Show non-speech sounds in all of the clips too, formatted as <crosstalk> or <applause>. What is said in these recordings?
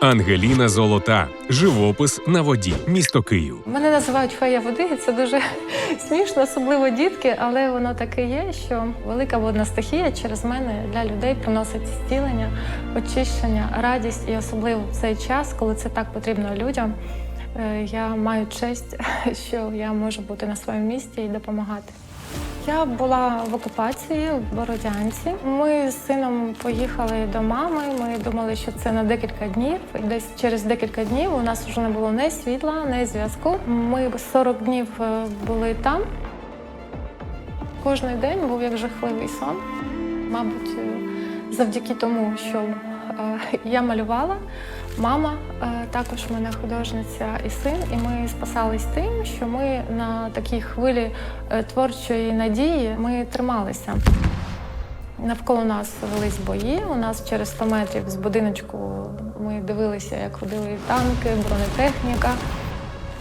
Ангеліна Золота. Живопис на воді. Місто Київ. Мене називають фея води, це дуже <laughs> смішно, особливо дітки, але воно таке є, що велика водна стихія через мене для людей приносить зцілення, очищення, радість, і особливо в цей час, коли це так потрібно людям. е, Я маю честь, <laughs> що я можу бути на своєму місці і допомагати. Я була в окупації в Бородянці. Ми з сином поїхали до мами. Ми думали, що це на декілька днів. Десь через декілька днів у нас вже не було ні світла, ні зв'язку. Ми 40 днів е, були там. Кожний день був як жахливий сон. Мабуть, е, завдяки тому, що я малювала. Мама е, також в мене художниця і син, і ми спасались тим, що ми на такій хвилі е, творчої надії ми трималися. Навколо нас велись бої. У нас через 100 метрів з будиночку ми дивилися, як ходили танки, бронетехніка.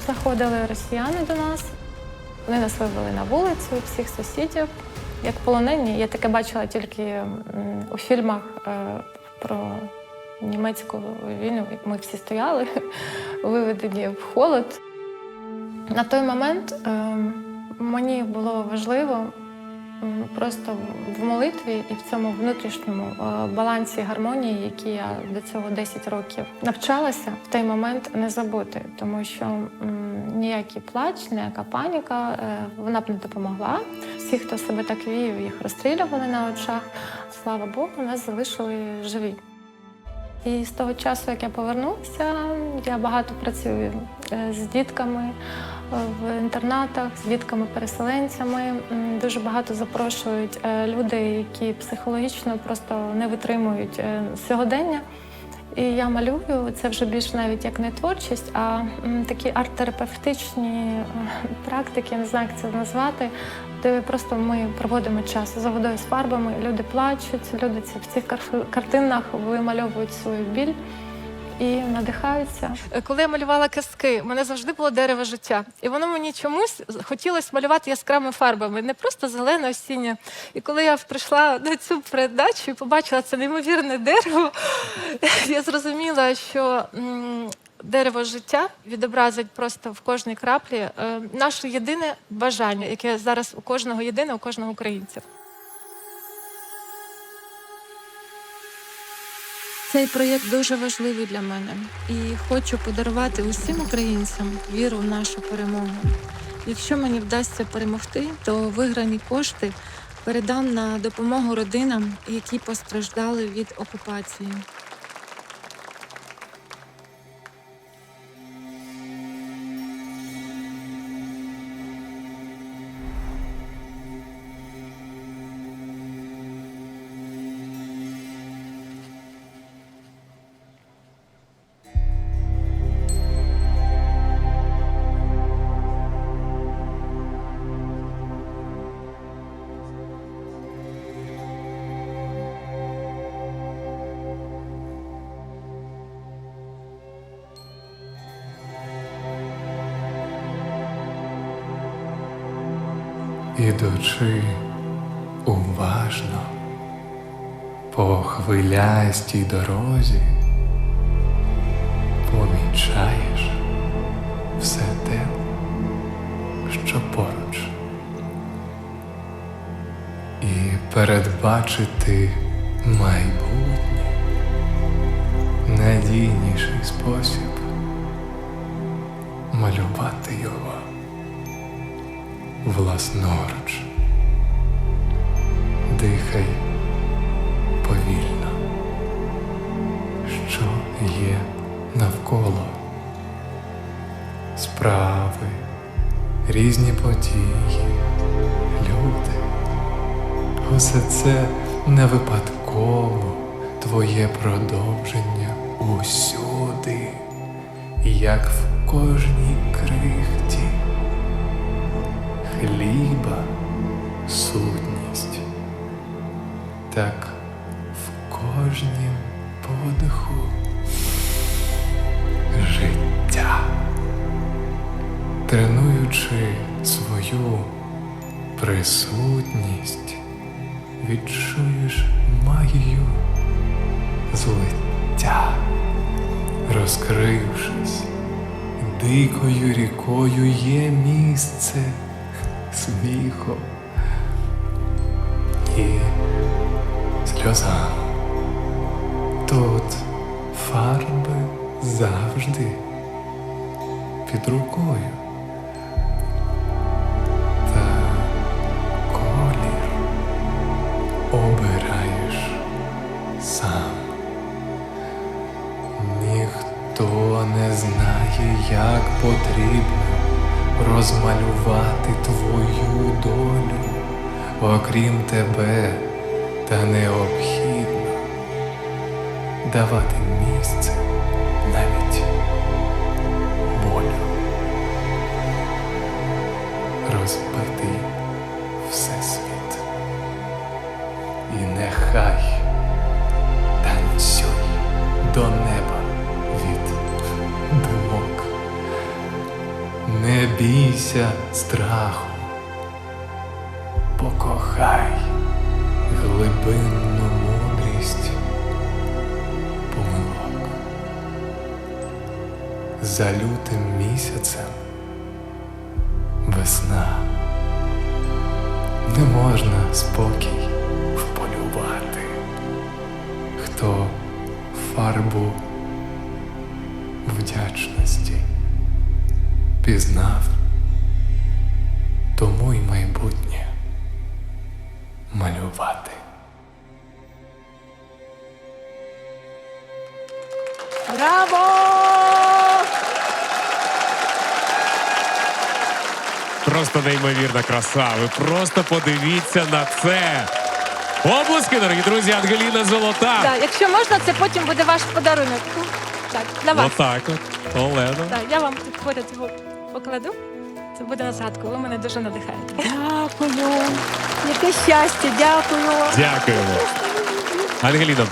Заходили росіяни до нас. Вони нас вивели на вулицю, всіх сусідів. Як полонені, я таке бачила тільки у фільмах е, про німецьку війну. Ми всі стояли, <laughs> виведені в холод. На той момент е, мені було важливо просто в молитві і в цьому внутрішньому е, балансі гармонії, які я до цього 10 років навчалася, в той момент не забути, тому що ніякий плач, ніяка паніка е, вона б не допомогла. Всі, хто себе так вів, їх розстрілювали на очах. Слава Богу, нас залишили живі. І з того часу, як я повернулася, я багато працюю е, з дітками в інтернатах, з дітками-переселенцями. Дуже багато запрошують е, люди, які психологічно просто не витримують е, сьогодення. І я малюю це вже більш навіть як не творчість, а такі арт-терапевтичні е, практики, не знаю, як це назвати, де просто ми проводимо час за водою з фарбами. Люди плачуть, люди в цих картинах вимальовують свою біль і надихаються. Коли я малювала казки, мене завжди було дерево життя, і воно мені чомусь хотілося малювати яскравими фарбами, не просто зелене осіннє. І коли я прийшла на цю передачу і побачила це неймовірне дерево, <laughs> я зрозуміла, що. Дерево життя відобразить просто в кожній краплі е, наше єдине бажання, яке зараз у кожного єдине, у кожного українця. Цей проєкт дуже важливий для мене і хочу подарувати усім українцям віру в нашу перемогу. Якщо мені вдасться перемогти, то виграні кошти передам на допомогу родинам, які постраждали від окупації. Ідучи уважно по хвилястій дорозі, помічаєш все те, що поруч, і передбачити майбутнє надійніший спосіб малювати його власноруч. Дихай повільно, що є навколо? Справи, різні події, люди. Усе це не випадково. Твоє продовження усюди, як в кожній крихті хліба сутність, так в кожнім подиху життя, тренуючи свою присутність, відчуєш магію злиття, розкрившись, дикою рікою є місце сміхом і сльозам. Тут фарби завжди під рукою. Та колір обираєш сам. Ніхто не знає, як потрібно розмалювати твою долю, окрім тебе, та необхідно давати місце навіть покохай глибинну мудрість помилок. За лютим місяцем весна. Не можна спокій вполювати. Хто фарбу вдячності пізнав, тому й майбутнє малювати. Браво! Просто неймовірна краса. Ви просто подивіться на це. Обласки, дорогі друзі, Ангеліна Золота. Так, якщо можна, це потім буде ваш подарунок. Так, для вас. Отак от. Олена. Так, я вам тут поряд його покладу. Це буде на згадку. Ви мене дуже надихаєте. Дякую. Яке щастя, дякую. Дякуємо. Ангеліна.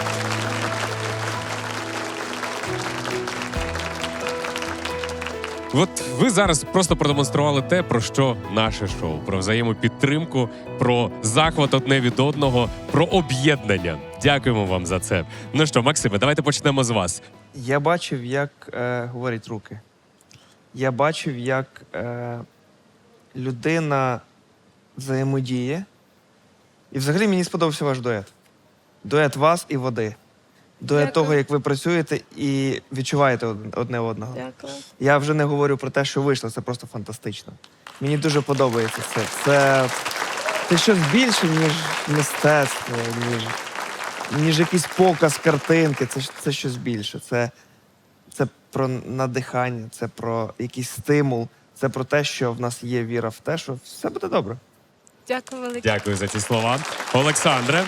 От ви зараз просто продемонстрували те, про що наше шоу: про взаємопідтримку, про захват одне від одного, про об'єднання. Дякуємо вам за це. Ну що, Максиме, давайте почнемо з вас. Я бачив, як е, говорять руки. Я бачив, як е, людина взаємодіє. І взагалі мені сподобався ваш дует. Дует вас і води. Дует Дякую. того, як ви працюєте і відчуваєте одне одного. Дякую. Я вже не говорю про те, що вийшло, це просто фантастично. Мені дуже подобається це. Це, це щось більше, ніж мистецтво, ніж, ніж якийсь показ картинки. Це, це щось більше. Це, це про надихання, це про якийсь стимул, це про те, що в нас є віра в те, що все буде добре. Дякую велике. Дякую за ці слова. Олександре,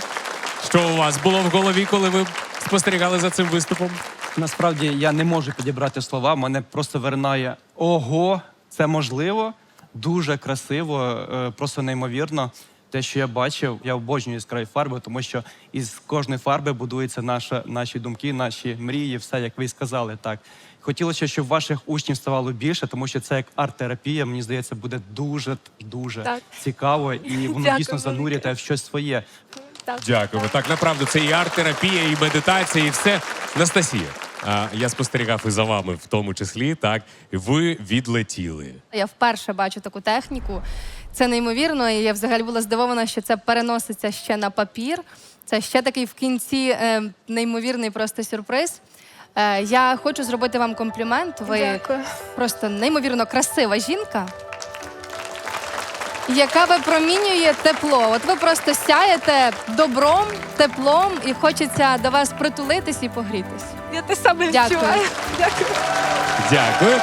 що у вас було в голові, коли ви спостерігали за цим виступом? Насправді я не можу підібрати слова. Мене просто вернає ого, це можливо, дуже красиво, е, просто неймовірно. Те, що я бачив, я обожнюю яскраві фарби, тому що із кожної фарби будуються наша, наші думки, наші мрії, все як ви і сказали. Так хотілося, щоб ваших учнів ставало більше, тому що це як арт-терапія. Мені здається, буде дуже дуже Так. цікаво, і <laughs> воно Дякую дійсно занурює в щось своє. Так. Дякуємо. Так, направду, це і арт-терапія, і медитація, і все. Анастасія, я спостерігав і за вами в тому числі. Так, ви відлетіли. Я вперше бачу таку техніку. Це неймовірно, і я взагалі була здивована, що це переноситься ще на папір. Це ще такий в кінці е, неймовірний просто сюрприз. Е, я хочу зробити вам комплімент. Ви Дякую. просто неймовірно красива жінка, яка випромінює тепло. От ви просто сяєте добром, теплом, і хочеться до вас притулитись і погрітись. Я те саме Дякую. відчуваю. Дякую. Дякую.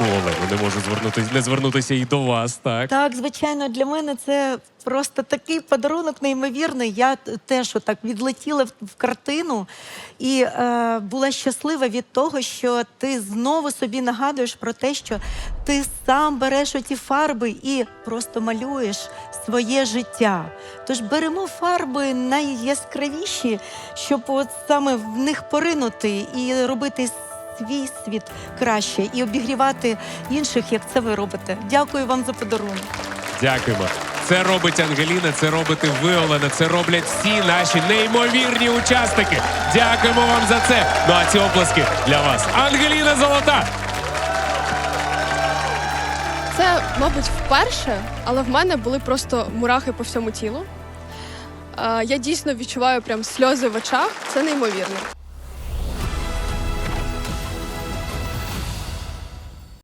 Ну, Олено, не можу звернутися, не звернутися і до вас, так. Так, звичайно, для мене це просто такий подарунок неймовірний. Я теж отак відлетіла в, картину і е, була щаслива від того, що ти знову собі нагадуєш про те, що ти сам береш оті фарби і просто малюєш своє життя. Тож беремо фарби найяскравіші, щоб от саме в них поринути і робити свій світ краще і обігрівати інших, як це ви робите. Дякую вам за подарунок. Дякуємо. Це робить Ангеліна, це робите ви, Олена, це роблять всі наші неймовірні учасники. Дякуємо вам за це. Ну а ці оплески для вас. Ангеліна Золота! Це, мабуть, вперше, але в мене були просто мурахи по всьому тілу. Е, Я дійсно відчуваю прям сльози в очах. Це неймовірно.